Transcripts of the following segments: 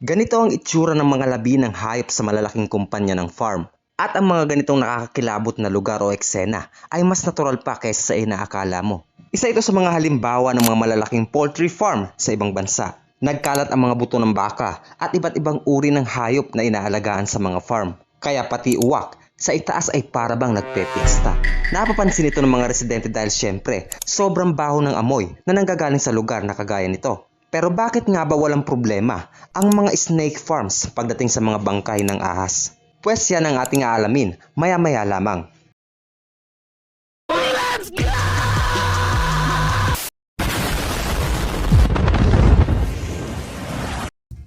Ganito ang itsura ng mga labi ng hayop sa malalaking kumpanya ng farm. At ang mga ganitong nakakakilabot na lugar o eksena ay mas natural pa kaysa sa inaakala mo. Isa ito sa mga halimbawa ng mga malalaking poultry farm sa ibang bansa. Nagkalat ang mga buto ng baka at iba't ibang uri ng hayop na inaalagaan sa mga farm. Kaya pati uwak sa itaas ay para bang nagpepiesta. Napapansin ito ng mga residente dahil syempre, sobrang baho ng amoy na nanggagaling sa lugar na kagaya nito. Pero bakit nga ba walang problema ang mga snake farms pagdating sa mga bangkay ng ahas? Pwes yan ang ating aalamin maya-maya lamang.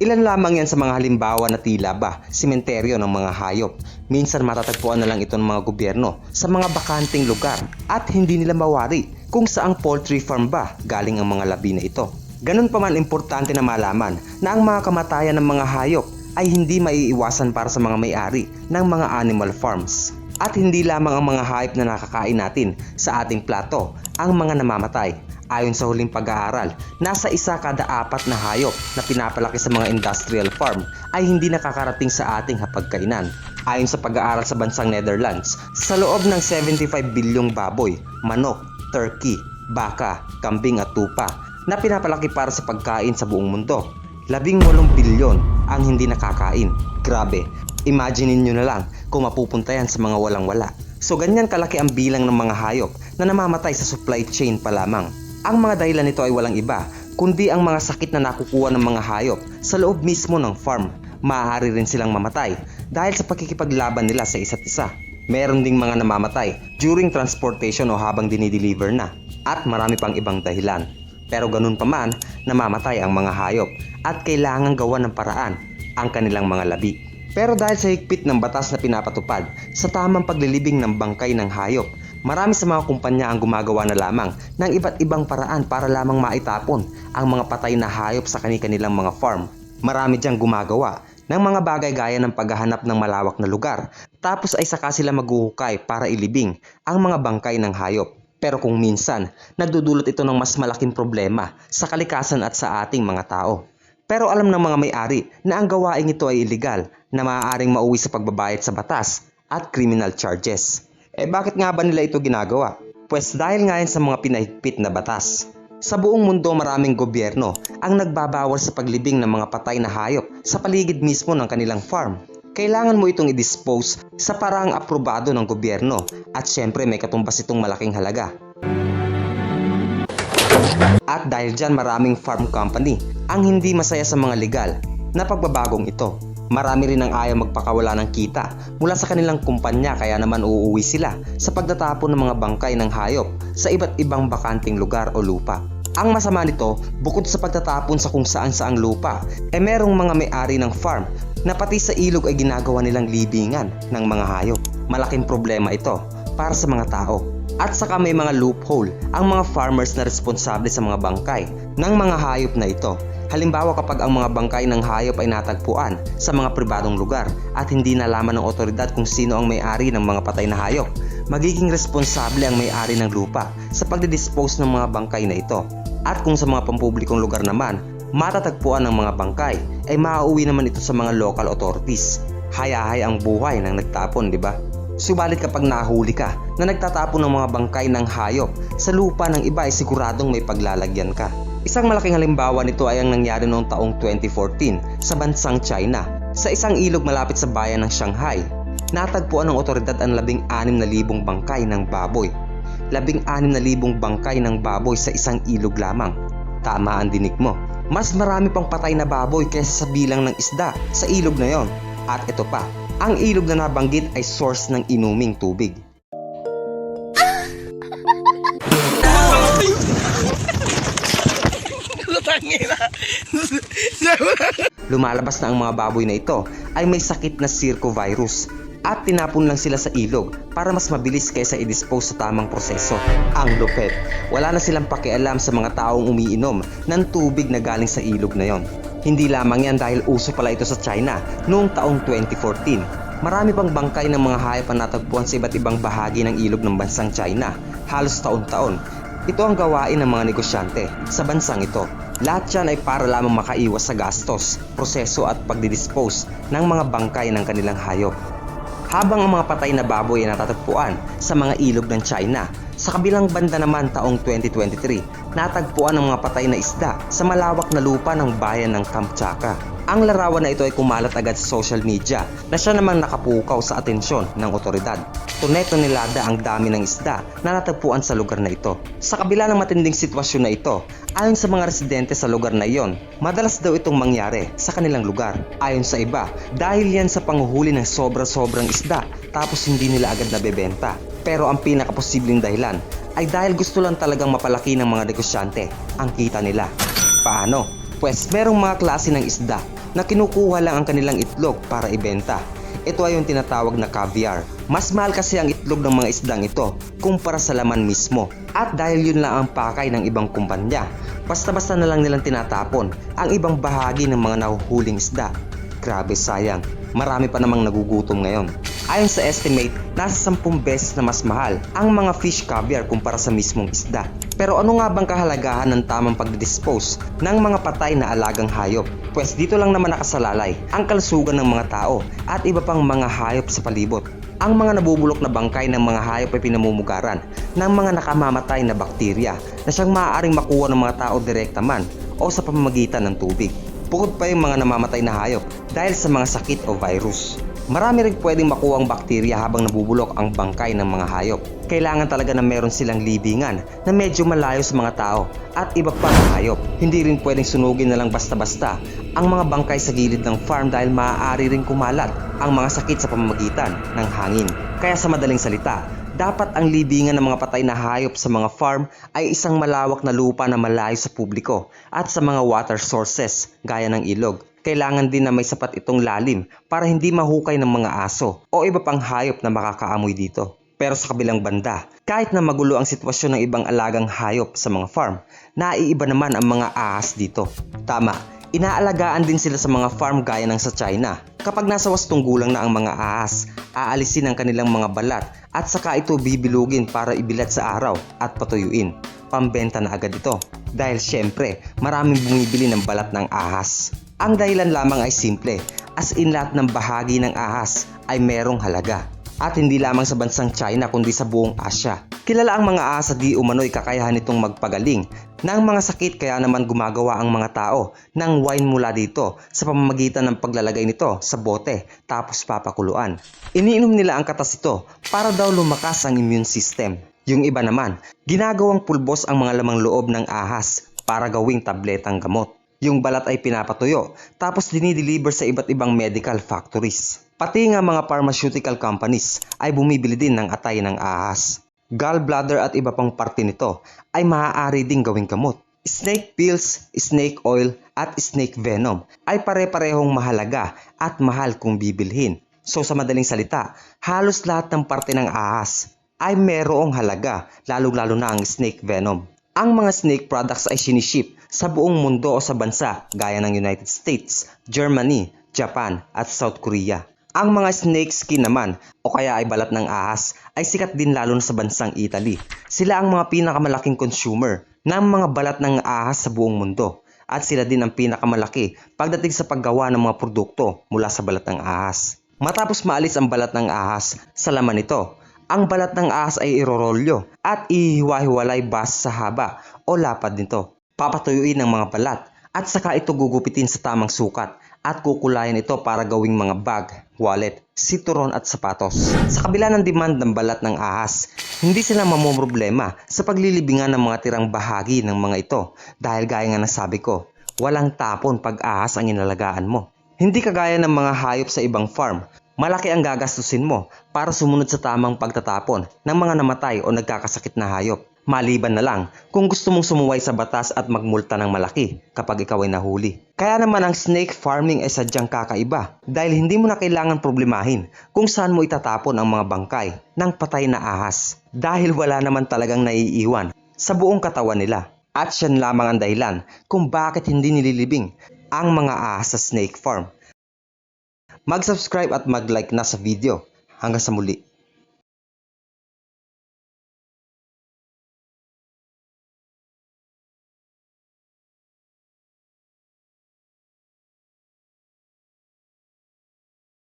Ilan lamang yan sa mga halimbawa na tila ba simenteryo ng mga hayop. Minsan matatagpuan na lang ito ng mga gobyerno sa mga bakanting lugar at hindi nila mawari kung saang poultry farm ba galing ang mga labi na ito. Ganun pa man importante na malaman na ang mga kamatayan ng mga hayop ay hindi maiiwasan para sa mga may-ari ng mga animal farms. At hindi lamang ang mga hayop na nakakain natin sa ating plato ang mga namamatay. Ayon sa huling pag-aaral, nasa isa kada apat na hayop na pinapalaki sa mga industrial farm ay hindi nakakarating sa ating hapagkainan. Ayon sa pag-aaral sa bansang Netherlands, sa loob ng 75 bilyong baboy, manok, turkey, baka, kambing at tupa na pinapalaki para sa pagkain sa buong mundo. Labing walong bilyon ang hindi nakakain. Grabe, imagine nyo na lang kung mapupunta yan sa mga walang-wala. So ganyan kalaki ang bilang ng mga hayop na namamatay sa supply chain pa lamang. Ang mga dahilan nito ay walang iba, kundi ang mga sakit na nakukuha ng mga hayop sa loob mismo ng farm. Maaari rin silang mamatay dahil sa pakikipaglaban nila sa isa't isa. Meron ding mga namamatay during transportation o habang dinideliver na. At marami pang ibang dahilan. Pero ganun pa man, namamatay ang mga hayop at kailangan gawa ng paraan ang kanilang mga labi. Pero dahil sa higpit ng batas na pinapatupad sa tamang paglilibing ng bangkay ng hayop, marami sa mga kumpanya ang gumagawa na lamang ng iba't ibang paraan para lamang maitapon ang mga patay na hayop sa kanilang mga farm. Marami diyang gumagawa ng mga bagay gaya ng paghahanap ng malawak na lugar tapos ay saka sila maghuhukay para ilibing ang mga bangkay ng hayop. Pero kung minsan, nagdudulot ito ng mas malaking problema sa kalikasan at sa ating mga tao. Pero alam ng mga may-ari na ang gawaing ito ay illegal na maaaring mauwi sa pagbabayad sa batas at criminal charges. Eh bakit nga ba nila ito ginagawa? Pues dahil nga sa mga pinahigpit na batas. Sa buong mundo maraming gobyerno ang nagbabawal sa paglibing ng mga patay na hayop sa paligid mismo ng kanilang farm. Kailangan mo itong i-dispose sa paraang aprobado ng gobyerno at syempre may katumbas itong malaking halaga. At dahil dyan maraming farm company ang hindi masaya sa mga legal na pagbabagong ito. Marami rin ang ayaw magpakawala ng kita mula sa kanilang kumpanya kaya naman uuwi sila sa pagtatapon ng mga bangkay ng hayop sa iba't ibang bakanting lugar o lupa. Ang masama nito, bukod sa pagtatapon sa kung saan saang lupa, eh merong mga may-ari ng farm na pati sa ilog ay ginagawa nilang libingan ng mga hayop. Malaking problema ito para sa mga tao. At saka may mga loophole ang mga farmers na responsable sa mga bangkay ng mga hayop na ito. Halimbawa kapag ang mga bangkay ng hayop ay natagpuan sa mga pribadong lugar at hindi nalaman ng otoridad kung sino ang may-ari ng mga patay na hayop, magiging responsable ang may-ari ng lupa sa pagdidispose ng mga bangkay na ito. At kung sa mga pampublikong lugar naman, matatagpuan ng mga bangkay, ay maauwi naman ito sa mga local authorities. Hayahay ang buhay ng nagtapon, di ba? Subalit kapag nahuli ka na nagtatapon ng mga bangkay ng hayop sa lupa ng iba ay siguradong may paglalagyan ka. Isang malaking halimbawa nito ay ang nangyari noong taong 2014 sa bansang China. Sa isang ilog malapit sa bayan ng Shanghai, natagpuan ng otoridad ang labing anim na libong bangkay ng baboy. Labing anim na libong bangkay ng baboy sa isang ilog lamang. Tama ang dinig mo. Mas marami pang patay na baboy kaysa sa bilang ng isda sa ilog na yon. At ito pa, ang ilog na nabanggit ay source ng inuming tubig. Lumalabas na ang mga baboy na ito ay may sakit na circovirus at tinapon lang sila sa ilog para mas mabilis kaysa i-dispose sa tamang proseso. Ang lupet, wala na silang pakialam sa mga taong umiinom ng tubig na galing sa ilog na yon. Hindi lamang yan dahil uso pala ito sa China noong taong 2014. Marami pang bangkay ng mga hayop ang natagpuan sa iba't ibang bahagi ng ilog ng bansang China, halos taon-taon. Ito ang gawain ng mga negosyante sa bansang ito. Lahat yan ay para lamang makaiwas sa gastos, proseso at pagdidispose ng mga bangkay ng kanilang hayop. Habang ang mga patay na baboy ay natatagpuan sa mga ilog ng China, sa kabilang banda naman taong 2023, natagpuan ang mga patay na isda sa malawak na lupa ng bayan ng Kamchatka. Ang larawan na ito ay kumalat agad sa social media na siya namang nakapukaw sa atensyon ng otoridad. Tuneto nilada ang dami ng isda na natagpuan sa lugar na ito. Sa kabila ng matinding sitwasyon na ito, ayon sa mga residente sa lugar na iyon, madalas daw itong mangyari sa kanilang lugar. Ayon sa iba, dahil yan sa panguhuli ng sobra-sobrang isda tapos hindi nila agad nabebenta. Pero ang pinakaposibleng dahilan ay dahil gusto lang talagang mapalaki ng mga negosyante ang kita nila. Paano? Pues merong mga klase ng isda na kinukuha lang ang kanilang itlog para ibenta. Ito ay yung tinatawag na caviar. Mas mahal kasi ang itlog ng mga isdang ito kumpara sa laman mismo. At dahil yun lang ang pakay ng ibang kumpanya, basta-basta na lang nilang tinatapon ang ibang bahagi ng mga nahuhuling isda. Grabe sayang, marami pa namang nagugutom ngayon. Ayon sa estimate, nasa 10 beses na mas mahal ang mga fish caviar kumpara sa mismong isda. Pero ano nga bang kahalagahan ng tamang pagdidispose ng mga patay na alagang hayop? Pwes dito lang naman nakasalalay ang kalusugan ng mga tao at iba pang mga hayop sa palibot. Ang mga nabubulok na bangkay ng mga hayop ay pinamumugaran ng mga nakamamatay na bakterya na siyang maaaring makuha ng mga tao direkta man o sa pamamagitan ng tubig. Bukod pa yung mga namamatay na hayop dahil sa mga sakit o virus. Marami rin pwedeng makuha ang bakterya habang nabubulok ang bangkay ng mga hayop. Kailangan talaga na meron silang libingan na medyo malayo sa mga tao at iba pa ng hayop. Hindi rin pwedeng sunugin na lang basta-basta ang mga bangkay sa gilid ng farm dahil maaari rin kumalat ang mga sakit sa pamamagitan ng hangin. Kaya sa madaling salita, dapat ang libingan ng mga patay na hayop sa mga farm ay isang malawak na lupa na malayo sa publiko at sa mga water sources gaya ng ilog. Kailangan din na may sapat itong lalim para hindi mahukay ng mga aso o iba pang hayop na makakaamoy dito. Pero sa kabilang banda, kahit na magulo ang sitwasyon ng ibang alagang hayop sa mga farm, naiiba naman ang mga ahas dito. Tama, inaalagaan din sila sa mga farm gaya ng sa China. Kapag nasa wastong gulang na ang mga ahas, aalisin ang kanilang mga balat at saka ito bibilugin para ibilat sa araw at patuyuin. Pambenta na agad ito dahil syempre maraming bumibili ng balat ng ahas. Ang dahilan lamang ay simple, as in lahat ng bahagi ng ahas ay merong halaga. At hindi lamang sa bansang China kundi sa buong Asya. Kilala ang mga ahas sa di umano'y kakayahan nitong magpagaling ng mga sakit kaya naman gumagawa ang mga tao ng wine mula dito sa pamamagitan ng paglalagay nito sa bote tapos papakuluan. Iniinom nila ang katas ito para daw lumakas ang immune system. Yung iba naman, ginagawang pulbos ang mga lamang loob ng ahas para gawing tabletang gamot. Yung balat ay pinapatuyo tapos dinideliver sa iba't ibang medical factories. Pati nga mga pharmaceutical companies ay bumibili din ng atay ng ahas. Gallbladder at iba pang parte nito ay maaari ding gawing gamot. Snake pills, snake oil at snake venom ay pare-parehong mahalaga at mahal kung bibilhin. So sa madaling salita, halos lahat ng parte ng ahas ay merong halaga, lalong-lalo na ang snake venom. Ang mga snake products ay siniship sa buong mundo o sa bansa gaya ng United States, Germany, Japan at South Korea. Ang mga snake skin naman o kaya ay balat ng ahas ay sikat din lalo na sa bansang Italy. Sila ang mga pinakamalaking consumer ng mga balat ng ahas sa buong mundo at sila din ang pinakamalaki pagdating sa paggawa ng mga produkto mula sa balat ng ahas. Matapos maalis ang balat ng ahas sa laman nito, ang balat ng ahas ay irorolyo at ihiwa-hiwalay base sa haba o lapad nito. Papatuyuin ng mga balat at saka ito gugupitin sa tamang sukat at kukulayan ito para gawing mga bag, wallet, situron at sapatos. Sa kabila ng demand ng balat ng ahas, hindi sila mamumroblema sa paglilibingan ng mga tirang bahagi ng mga ito dahil gaya nga ng sabi ko, walang tapon pag ahas ang inalagaan mo. Hindi kagaya ng mga hayop sa ibang farm, malaki ang gagastusin mo para sumunod sa tamang pagtatapon ng mga namatay o nagkakasakit na hayop. Maliban na lang kung gusto mong sumuway sa batas at magmulta ng malaki kapag ikaw ay nahuli. Kaya naman ang snake farming ay sadyang kakaiba dahil hindi mo na kailangan problemahin kung saan mo itatapon ang mga bangkay ng patay na ahas dahil wala naman talagang naiiwan sa buong katawan nila. At siyan lamang ang dahilan kung bakit hindi nililibing ang mga ahas sa snake farm. Mag-subscribe at mag-like na sa video. Hanggang sa muli.